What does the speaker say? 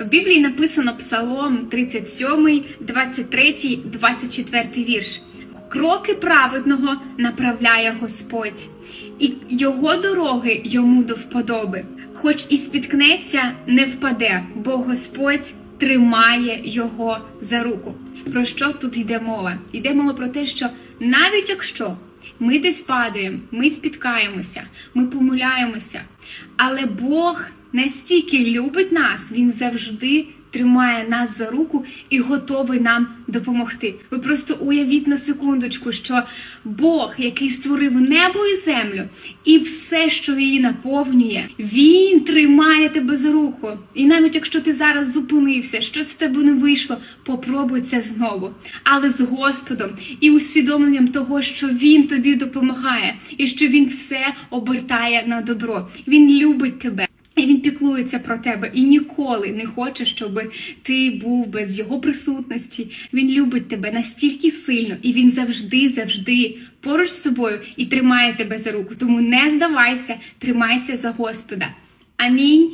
В Біблії написано Псалом 37, 23, 24 вірш. Кроки праведного направляє Господь, і його дороги йому до вподоби. Хоч і спіткнеться, не впаде, бо Господь тримає його за руку. Про що тут йде мова? Йде мова про те, що навіть якщо ми десь падаємо, ми спіткаємося, ми помиляємося, але Бог настільки любить нас, Він завжди тримає нас за руку і готовий нам допомогти. Ви просто уявіть на секундочку, що Бог, який створив небо і землю, і все, що її наповнює, Він тримає тебе за руку. І навіть якщо ти зараз зупинився, щось в тебе не вийшло, попробуй це знову. Але з Господом і усвідомленням того, що Він тобі допомагає, і що Він все обертає на добро. Він любить тебе. Піклується про тебе і ніколи не хоче, щоб ти був без його присутності. Він любить тебе настільки сильно, і він завжди, завжди поруч з тобою і тримає тебе за руку. Тому не здавайся, тримайся за Господа. Амінь.